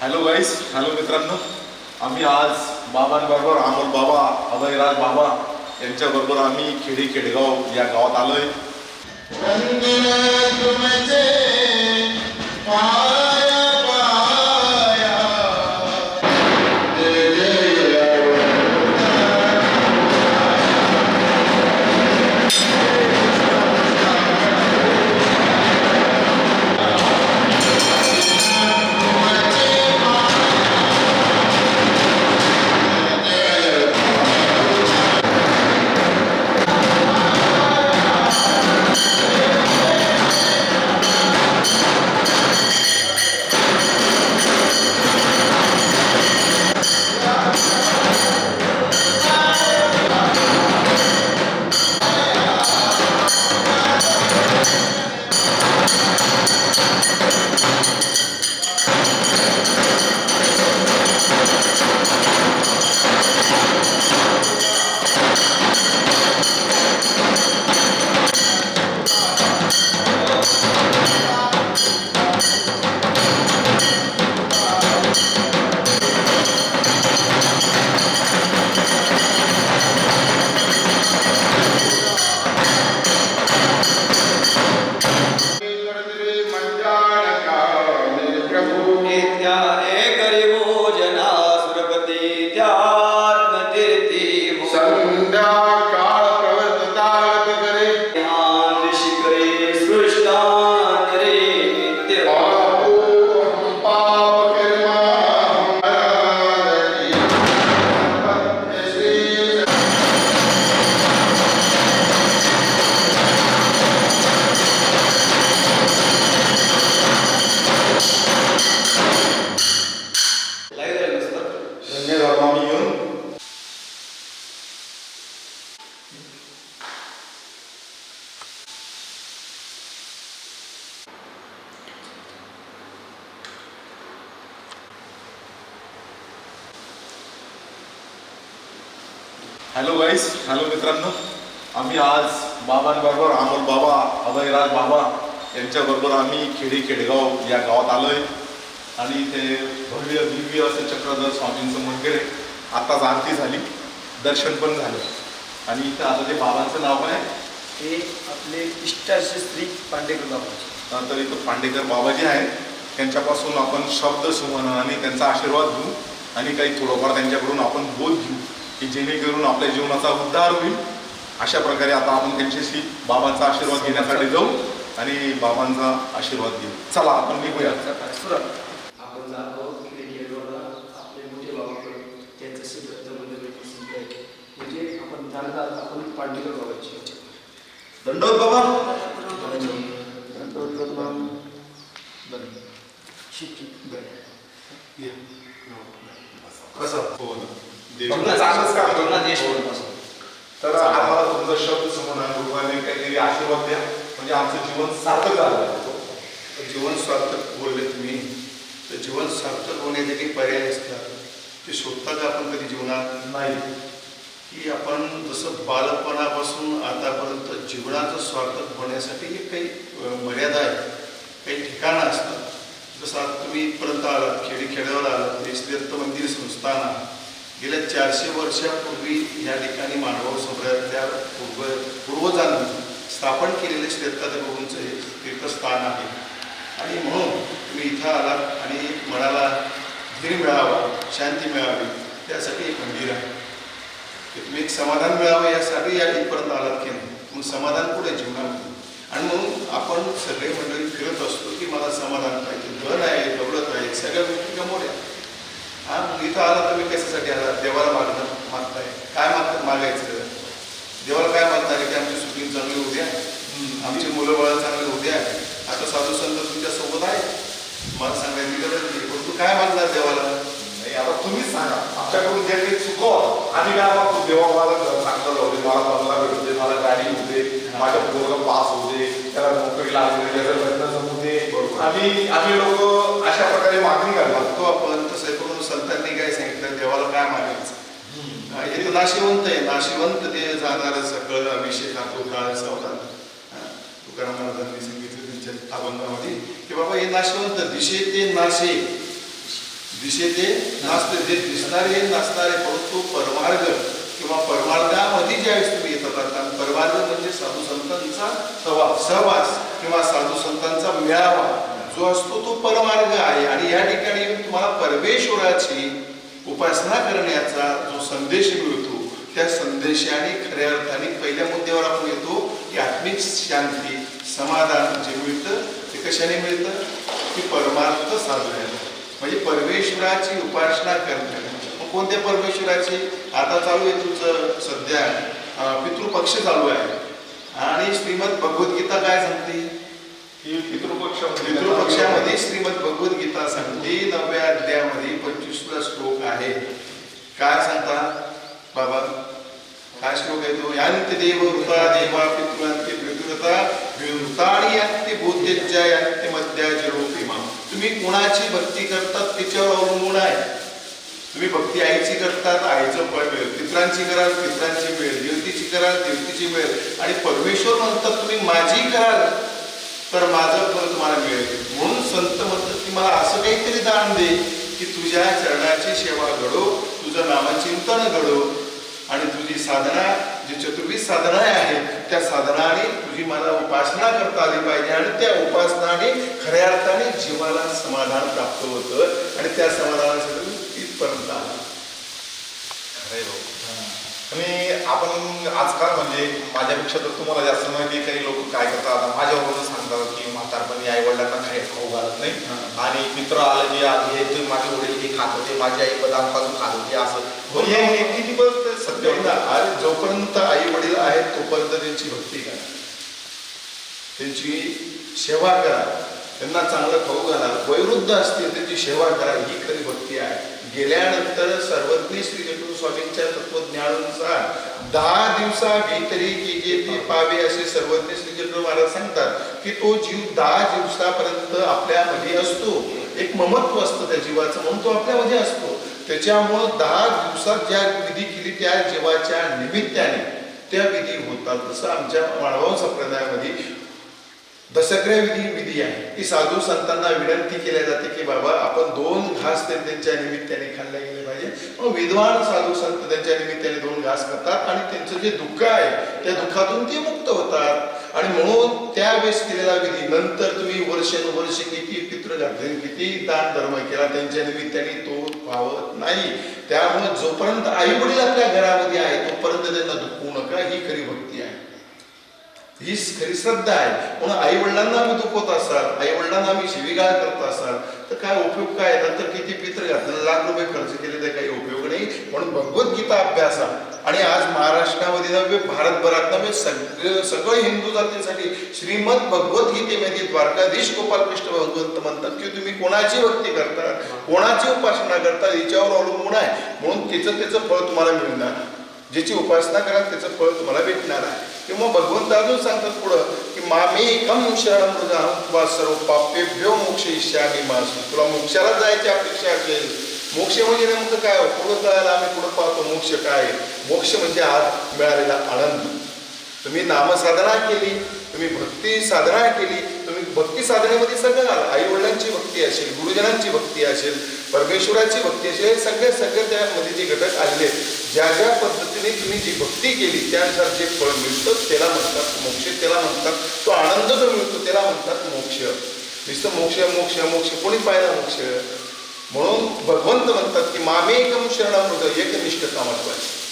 Hello गाईस hello मित्रांनो. आम्ही आज बाबांबरोबर अमोल बाबा अभयराज बाबा यांच्याबरोबर आम्ही खेडी खेडगाव या गावात आलोय. हॅलो गाईस हॅलो मित्रांनो. आम्ही आज बाबांबरोबर अमोल बाबा अभयराज बाबा यांच्याबरोबर आम्ही खेडी खेडगाव या गावात आलोय. आणि इथे भव्य दिव्य असं चक्रधर स्वामींचं मंदिर आहे. आत्ताच आरती झाली दर्शन पण झालं. आणि इथं आता ते बाबांचं नाव काय हे आपले इष्टाचे श्री पांडेकर बाबाचे तर इथं पांडेकर बाबाजी आहेत. त्यांच्यापासून आपण शब्द सुमन आणि त्यांचा आशीर्वाद घेऊ. आणि काही थोडंफार त्यांच्याकडून आपण बोध घेऊ. की जेणेकरून आपल्या जीवनाचा उद्धार होईल. अशा प्रकारे आता आपण त्यांच्याशी बाबांचा आशीर्वाद घेण्यासाठी जाऊ आणि बाबांचा आशीर्वाद घेऊ. चला आपण निघूया. आपण जातो आपले मोठे बाबाकडे त्यांचं सिद्धार्थ मंदिर प्रसिद्ध आहे म्हणजे आपण जाणता आपण पांडेकर बाबाची. दंडोत बाबा. कसं हो ना ना. तर आम्हाला तुमचा शब्द समोर गुरुवाने काहीतरी आशीर्वाद द्या. म्हणजे आमचं जीवन सार्थक झालं. जीवन सार्थक बोलले तुम्ही. तर जीवन सार्थक होण्याचे काही पर्याय असतात ते शोधता का आपण कधी जीवनात नाही. की आपण जसं बालपणापासून आतापर्यंत जीवनाचं स्वार्थक होण्यासाठी काही मर्यादा आहे काही ठिकाणं असतात. जसं आता तुम्ही इथपर्यंत आलात खेडी खेड्यावर आलात ते श्रीदत्त मंदिर संस्थान गेल्या चारशे वर्षापूर्वी या ठिकाणी मानव समुदायातल्या पूर्व पूर्वजांनी स्थापन केलेले श्री हे तीर्थस्थान आहे. आणि म्हणून तुम्ही इथं आलात आणि मनाला धीर मिळावा शांती मिळावी त्यासाठी एक मंदिर आहे. तुम्ही एक समाधान मिळावं यासाठी या इथपर्यंत आलात की नाही? मग समाधान कुठे जीवनामध्ये? आणि म्हणून आपण सगळे मंडळी फिरत असतो की मला समाधान पाहिजे धन आहे दौलत आहे सगळ्या गोष्टी गमवल्या हा इथं आला तुम्ही कशासाठी आला? देवाला मागणं मागताय. काय माग मागायचं? देवाला काय मागणार की आमची शूटिंग चांगली होऊ द्या. आमची मुलं बाळं चांगली होऊ द्या. आता साधू संत तुमच्यासोबत आहे मला सांगायची गरज नाही. पण तू काय मागणार देवाला? नाही, आता तुम्हीच सांगा. आमच्याकडून जे काही चुकव आम्ही काय मागतो देवा मला चांगलं दे मला बंगला भेटू दे मला गाडी दे माझ्या पोरग पास दे त्याला नोकरी लागू दे त्याचं लग्न जमू दे. बरोबर. आम्ही आम्ही लोक अशा प्रकारे मागणी करणार मागतो आपण तसं करून संतांनी काय सांगितलं देवाला काय मागायचं? हा, नाशिवंत आहे. नाशिवंत ते जाणार सकळ अभिषेक हातो काळ सावधान हा, तुकाराम महाराजांनी सांगितलं त्यांच्या अभंगामध्ये की बाबा हे नाशिवंत दिशे ते नाशे दिशेचे नाचते जे दिसणारे नसणारे परंतु परमार्ग किंवा परमार्गामध्ये ज्यावेळेस तुम्ही येत असतात परमार्ग म्हणजे साधू संतांचा सहवास सहवास किंवा साधू संतांचा मेळावा जो असतो तो परमार्ग आहे. आणि या ठिकाणी तुम्हाला परमेश्वराची उपासना करण्याचा जो संदेश मिळतो त्या संदेशाने खऱ्या अर्थाने पहिल्या मुद्द्यावर आपण येतो की आत्मिक शांती समाधान जे मिळतं ते कशाने मिळतं? की परमार्थ साधण्याने. म्हणजे परमेश्वराची उपासना करण्याने मग कोणत्या परमेश्वराची? आता चालू आहे तुमचं सध्या पितृपक्ष चालू आहे. आणि श्रीमद भगवद्गीता काय सांगते? पितृपक्ष पितृपक्षामध्ये श्रीमद भगवद्गीता सांगते. नवव्या अध्यायामध्ये पंचवीसला श्लोक आहे. काय सांगतात बाबा काय श्लोक आहे तो? यांत देव वृता देवा पितृंती पितृता वृताणी यांती बोध्यज्या यांती मध्या जिरोपिमा तुम्ही कुणाची भक्ती करतात त्याच्यावर अवलंबून आहे. तुम्ही भक्ती आईची करतात आईचं फळ मिळेल पित्रांची कराल पित्रांची मिळेल देवतीची कराल देवतीची मिळेल. आणि परमेश्वर म्हणतात तुम्ही माझी कराल तर माझं फळ तुम्हाला मिळेल. म्हणून संत म्हणतात की मला असं काहीतरी दान दे की तुझ्या चरणाची सेवा घडो तुझं नामचिंतन घडो. आणि तुझी साधना जी चतुर्विध साधना आहे त्या साधनाने तुझी मला उपासना करता आली पाहिजे आणि त्या उपासनाने खऱ्या जीवाला समाधान प्राप्त होतं आणि त्या समाधानासाठी इथपर्यंत आला भाऊ. आणि आपण आजकाल म्हणजे माझ्यापेक्षा तर तुम्हाला जास्त माहिती काही लोक काय करतात माझ्यावरून सांगतात की म्हातारपणी आई वडिलांना काही खाऊ घालत नाही हा. आणि मित्र आले की आज हे ते माझे वडील हे खात होते माझी आई बदाम काजू खात होती असं हो, हे हे किती पण ते सत्य होतं. जोपर्यंत आई वडील आहेत तोपर्यंत त्यांची भक्ती करा त्यांची सेवा करा त्यांना चांगलं खाऊ घाला. वैरुद्ध असतील त्याची सेवा करा. ही खरी भक्ती आहे. गेल्यानंतर सर्वज्ञ श्री जटू स्वामींच्या तत्वज्ञानानुसार दहा दिवसा भीतरी की जे ते पावे असे सर्वज्ञ श्री जटू महाराज सांगतात की तो जीव दहा दिवसापर्यंत आपल्यामध्ये असतो. एक ममत्व असतं त्या जीवाचं. म्हणून तो आपल्यामध्ये असतो. त्याच्यामुळं दहा दिवसात ज्या विधी केली त्या जीवाच्या निमित्ताने त्या विधी होतात. जसं आमच्या माळवाव संप्रदायामध्ये दसक्रिया विधी विधी आहे. ती साधू संतांना विनंती केल्या जाते की बाबा आपण दोन घास ते त्यांच्या निमित्ताने खाल्ले गेले पाहिजे. मग विद्वान साधू संत त्यांच्या निमित्ताने दोन घास करतात आणि त्यांचं जे दुःख आहे त्या दुःखातून ते मुक्त होतात. आणि म्हणून त्यावेळेस केलेला विधी नंतर तुम्ही वर्षानुवर्ष किती पित्र घातले किती दान धर्म केला त्यांच्या निमित्ताने तो पावत नाही. त्यामुळे जोपर्यंत आई वडील आपल्या घरामध्ये आहे तोपर्यंत त्यांना दुखवू नका ही खरी भक्ती आहे. ही खरी श्रद्धा आहे. म्हणून आई वडिलांना आम्ही दुखवत असाल आई वडिलांना आम्ही शिवीगाळ करत असाल तर काय उपयोग काय नंतर किती पित्र घातलं लाख रुपये खर्च केले तर काही उपयोग नाही. म्हणून भगवद्गीता अभ्यासा. आणि आज महाराष्ट्रामध्ये नव्हे भारतभरात नव्हे सगळं सगळं हिंदू जातीसाठी श्रीमद भगवद्गीतेमध्ये द्वारकाधीश गोपालकृष्ण भगवंत म्हणतात की तुम्ही कोणाची भक्ती करता? कोणाची उपासना करता? याच्यावर अवलंबून आहे. म्हणून तिचं त्याचं फळ तुम्हाला मिळणार. ज्याची उपासना कराल त्याचं फळ तुम्हाला भेटणार आहे. किंवा भगवंत अजून सांगतात पुढं की मामे एकम शरण मृगा सर्व पापेभ्यो मोक्ष इष्यामी मासू तुला मोक्षाला जायची अपेक्षा असेल. मोक्ष म्हणजे नेमकं काय हो? पुढं कळायला आम्ही पुढं पाहतो मोक्ष काय? आहे? मोक्ष म्हणजे आज मिळालेला आनंद. तुम्ही नामसाधना केली तुम्ही भक्ती साधना केली तुम्ही भक्ती साधनेमध्ये सगळं आलं आई वडिलांची भक्ती असेल गुरुजनांची भक्ती असेल परमेश्वराची भक्ती असेल हे सगळे सगळे त्यामध्ये जे घटक आलेले आहेत. ज्या ज्या पद्धतीने तुम्ही जी भक्ती केली त्यानुसार जे फळ मिळतं त्याला म्हणतात मोक्ष त्याला म्हणतात तो आनंद जो मिळतो त्याला म्हणतात मोक्ष. नुसतं मोक्ष मोक्ष मोक्ष कोणी पाहिला मोक्ष? म्हणून भगवंत म्हणतात की मामेकम शरणामृत एकनिष्ठता महत्वाची.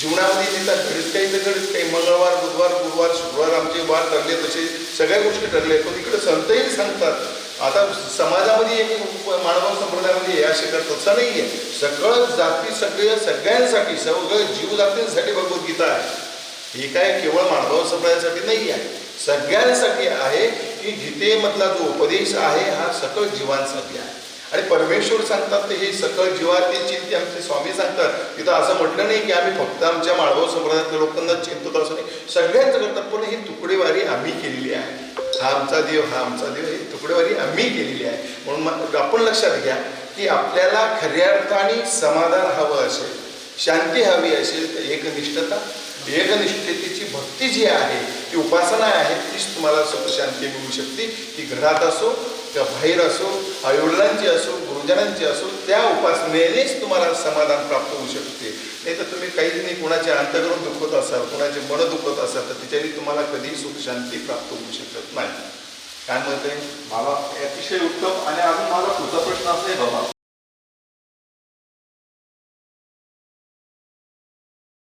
जीवनामध्ये नेतात घडीत काही तर घडीत काही. मंगळवार बुधवार गुरुवार शुक्रवार आमचे वार ठरले तसे सगळ्या गोष्टी ठरले पण इकडे संतही सांगतात. आता समाजामध्ये एक मानव संप्रदायामध्ये हे असे करतात तसं नाही आहे सगळं जाती सगळे सगळ्यांसाठी सगळं जीव जातींसाठी भगवद्गीता आहे. ही काय केवळ मानव संप्रदायासाठी नाही आहे. सगळ्यांसाठी आहे. की गीतेमधला जो उपदेश आहे हा सकळ जीवांसाठी आहे. आणि परमेश्वर सांगतात ते हे सकळ जीवातील चिंते आमचे स्वामी सांगतात. तिथं असं म्हटलं नाही की आम्ही फक्त आमच्या माळगाव संप्रदायातल्या लोकांना चिंतत असं नाही. सगळ्यांचं करतात पण ही तुकडेवारी आम्ही केलेली आहे. हा आमचा देव हा आमचा देव ही तुकडेवारी आम्ही केलेली आहे. म्हणून मग आपण लक्षात घ्या की आपल्याला खऱ्या अर्थाने समाधान हवं असेल शांती हवी असेल तर एकनिष्ठता एकनिष्ठतेची भक्ती जी आहे ती उपासना आहे तीच तुम्हाला सुख शांती मिळू शकते. ती घरात असो त्या बाहेर असो आईवडिलांची असो गुरुजनांची असो त्या उपासनेनेच तुम्हाला समाधान प्राप्त होऊ शकते. नाही तर तुम्ही काही नाही कुणाचे अंतकरून दुखत असाल कुणाचे मन दुखत असाल तर त्याच्याने तुम्हाला कधीही सुख शांती प्राप्त होऊ शकत नाही. काय म्हणते मला अतिशय उत्तम आणि अजून माझा पुढचा